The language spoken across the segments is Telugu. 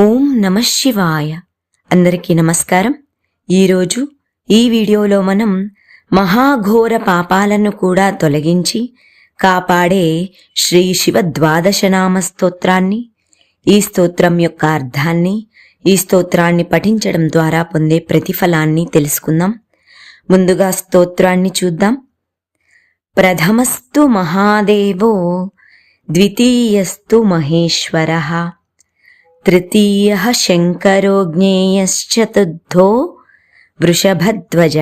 ఓం నమ శివాయ. అందరికీ నమస్కారం. ఈరోజు ఈ వీడియోలో మనం మహాఘోర పాపాలను కూడా తొలగించి కాపాడే శ్రీ శివ ద్వాదశనామ స్తోత్రాన్ని ఈ స్తోత్రం యొక్క అర్థాన్ని ఈ స్తోత్రాన్ని పఠించడం ద్వారా పొందే ప్రతిఫలాన్ని తెలుసుకుందాం. ముందుగా స్తోత్రాన్ని చూద్దాం. ప్రథమస్తు మహాదేవో ద్వితీయస్తు మహేశ్వర. తృతీయ శంకరో జ్ఞేయశ్చతుర్థో వృషభధ్వజ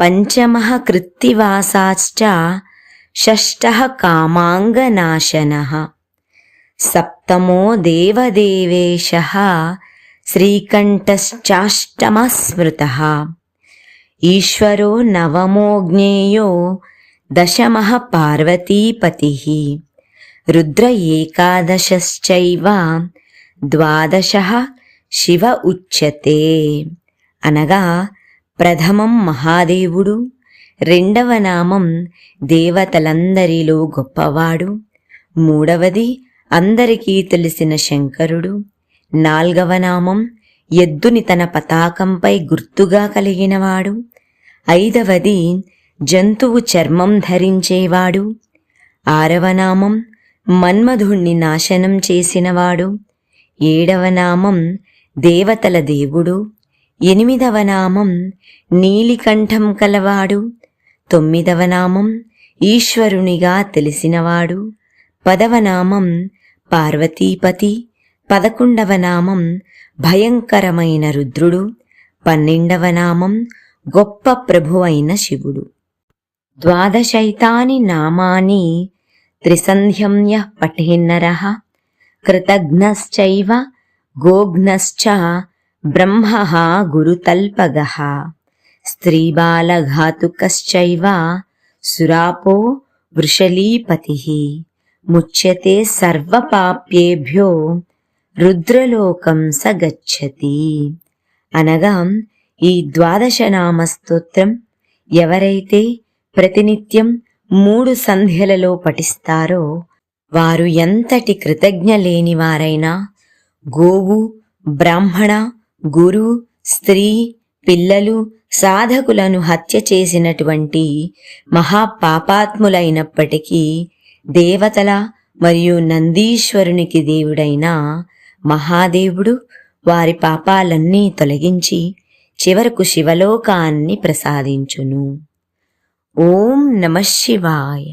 పంచమ కృత్తివాసాశ్చ షష్ట కామాంగనాశన సప్తమో దేవదేవేశ శ్రీకంఠశ్చాష్టమ స్మృత ఈశ్వరో నవమో జ్ఞేయో దశమ పార్వతీపతి రుద్ర ఏకాదశ్చైవ ద్వాదశ శివ ఉచ్యతే. అనగా ప్రథమం మహాదేవుడు రెండవ నామం దేవతలందరిలో గొప్పవాడు మూడవది అందరికీ తెలిసిన శంకరుడు నాల్గవ నామం ఎద్దుని తన పతాకంపై గుర్తుగా కలిగినవాడు ఐదవది జంతువు చర్మం ధరించేవాడు ఆరవ నామం మన్మధుణ్ణి నాశనం చేసినవాడు ఏడవ నామం దేవతల దేవుడు ఎనిమిదవ నామం నీలికంఠం కలవాడు తొమ్మిదవ నామం ఈశ్వరునిగా తెలిసినవాడు పదవ నామం పార్వతీపతి పదకొండవ నామం భయంకరమైన రుద్రుడు పన్నెండవ నామం గొప్ప ప్రభు అయిన శివుడు. ద్వాదశైతాని నామాని త్రిసంధ్యం యః పఠేన్నరः కృతజ్ఞశ్చైవ గోఘ్నశ్చ బ్రహ్మ గురుతల్పగ. స్త్రీబాలఘాతుకశ్చైవ సురాపో వృషలీపతి. ముచ్యతే సర్వపాప్యేభ్యో రుద్రలోకం స గచ్చతి. అనగా ఈ ద్వాదశ నామ స్తోత్రం ఎవరైతే ప్రతినిత్యం మూడు సంధ్యలలో పఠిస్తారో వారు ఎంతటి కృతజ్ఞ లేని వారైనా గోవు బ్రాహ్మణ గురు స్త్రీ పిల్లలు సాధకులను హత్య చేసినటువంటి మహాపాపాత్ములైనప్పటికీ దేవతల మరియు నందీశ్వరునికి దేవుడైన మహాదేవుడు వారి పాపాలన్నీ తొలగించి చివరకు శివలోకాన్ని ప్రసాదించును. ఓం నమ శివాయ.